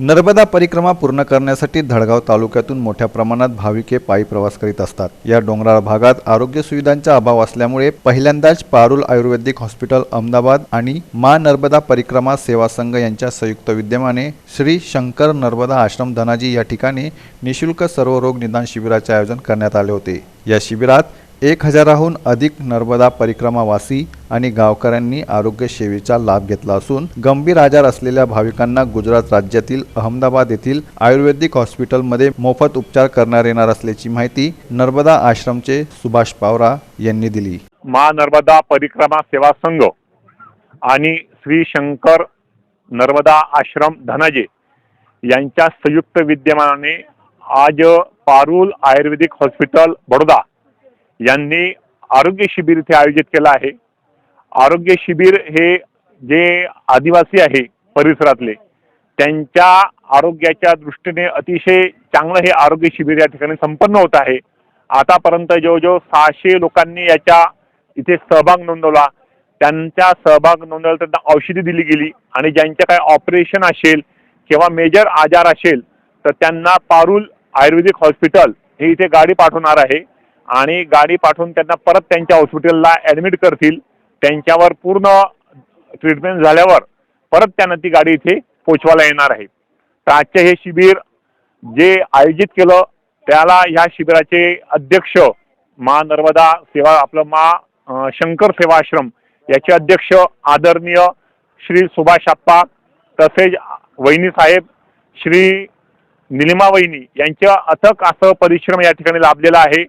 नर्मदा परिक्रमा पूर्ण करण्यासाठी धडगाव तालुक्यातून मोठ्या प्रमाणात भाविके पायी प्रवास करीत असतात. या डोंगराळ भागात आरोग्य सुविधांचा अभाव असल्यामुळे पहिल्यांदाच पारुल आयुर्वेदिक हॉस्पिटल अहमदाबाद आणि मा नर्मदा परिक्रमा सेवा संघ यांच्या संयुक्त विद्यमाने श्री शंकर नर्मदा आश्रम धनाजी या ठिकाणी निशुल्क सर्व रोग निदान शिबिराचे आयोजन करण्यात आले होते. या शिबिरात एक हजाराहून अधिक नर्मदा परिक्रमावासी आणि गावकऱ्यांनी आरोग्य सेवेचा लाभ घेतला असून गंभीर आजार असलेल्या भाविकांना गुजरात राज्यातील अहमदाबाद येथील आयुर्वेदिक हॉस्पिटलमध्ये मोफत उपचार करण्यात येणार असल्याची माहिती नर्मदा आश्रमचे सुभाष पावरा यांनी दिली. मा नर्मदा परिक्रमा सेवा संघ आणि श्री शंकर नर्मदा आश्रम धनाजे यांच्या संयुक्त विद्यमानाने आज पारुल आयुर्वेदिक हॉस्पिटल बडोदा यांनी आरोग्य शिबिर इथे आयोजित केलं आहे. आरोग्य शिबिर हे जे आदिवासी आहे परिसरातले त्यांच्या आरोग्याच्या दृष्टीने अतिशय चांगलं हे आरोग्य शिबिर या ठिकाणी संपन्न होत आहे. आतापर्यंत जवळजवळ सहाशे लोकांनी याच्या इथे सहभाग नोंदवला. त्यांच्या सहभाग नोंदवला त्यांना औषधी दिली गेली आणि ज्यांच्या काय ऑपरेशन असेल किंवा मेजर आजार असेल तर त्यांना पारुल आयुर्वेदिक हॉस्पिटल हे इथे गाडी पाठवणार आहे. आणि गाडी पाठवून त्यांना परत त्यांच्या हॉस्पिटलला ॲडमिट करतील. त्यांच्यावर पूर्ण ट्रीटमेंट झाल्यावर परत त्यांना ती गाडी इथे पोचवायला येणार आहे. तर आजचे हे शिबिर जे आयोजित केलं त्याला ह्या शिबिराचे अध्यक्ष मा नर्मदा सेवा आपलं मा शंकर सेवा आश्रम याचे अध्यक्ष आदरणीय श्री सुभाष आप्पा तसेच वहिनी साहेब श्री निलिमा वहिनी यांच्या अथक असं परिश्रम या ठिकाणी लाभलेला आहे.